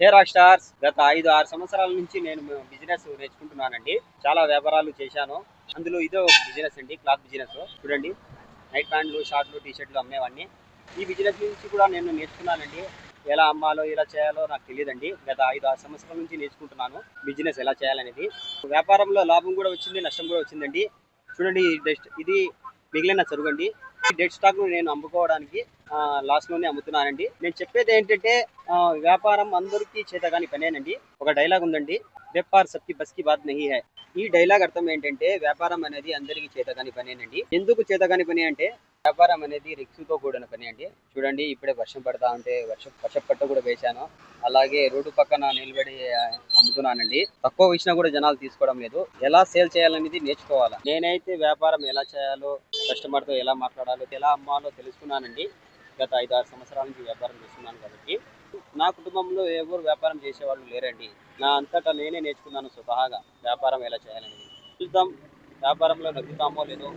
హే rock stars గత ఐదు ఆరు సంవత్సరాల నుంచి నేను బిజినెస్ నేర్చుకుంటున్నానండి. చాలా వ్యాపారాలు చేశాను. అందులో ఇదో ఒక బిజినెస్ అండి క్లాత్ బిజినెస్ చూడండి. నైట్ ప్యాంట్లు షార్ట్లు టీషర్ట్లు అమ్మేవాడిని. ఈ బిజినెస్ నుంచి కూడా నేను నేర్చుకున్నానండి. ఎలా అమ్మాలో ఎలా చేయాలో నాకు తెలియదండి. గత ఐదు ఆరు సంవత్సరాల నుంచి నేర్చుకుంటున్నాను బిజినెస్ ఎలా చేయాలనేది. వ్యాపారంలో లాభం కూడా వచ్చింది నష్టం కూడా వచ్చిందండి. చూడండి ఇది మిగిలిన చరుగండి డెడ్ స్టాక్ను నేను అమ్ముకోవడానికి లాస్ట్లోనే అమ్ముతున్నానండి. నేను చెప్పేది ఏంటంటే ఆ, వ్యాపారం అందరికీ చేతగాని పనేనండి. ఒక డైలాగ్ ఉందండి వ్యాపార్ సబ్కి బస్కి బాత్ హై. ఈ డైలాగ్ అర్థం ఏంటంటే వ్యాపారం అనేది అందరికీ చేతగాని పనేనండి. ఎందుకు చేతగాని పని అంటే వ్యాపారం అనేది రిక్స్తో కూడిన పని అండి. చూడండి ఇప్పుడే వర్షం పడతా ఉంటే వర్షం వర్షం పట్ట కూడా వేశాను. అలాగే రోడ్డు పక్కన నిలబడి అమ్ముతున్నానండి. తక్కువ ఇచ్చినా కూడా జనాలు తీసుకోవడం లేదు. ఎలా సేల్ చేయాలనేది నేర్చుకోవాలి. నేనైతే వ్యాపారం ఎలా చేయాలో కస్టమర్తో ఎలా మాట్లాడాలో ఎలా అమ్మాలో తెలుసుకున్నానండి. గత ఐదు ఆరు సంవత్సరాల నుంచి వ్యాపారం చేస్తున్నాను కాబట్టి. నా కుటుంబంలో ఎవరు వ్యాపారం చేసేవాళ్ళు లేరండి. నా అంతటా నేనే నేర్చుకున్నాను స్వతహాగా వ్యాపారం ఎలా చేయాలనేది. చూద్దాం. వ్యాపారంలో నగ్గుతామో లేదో.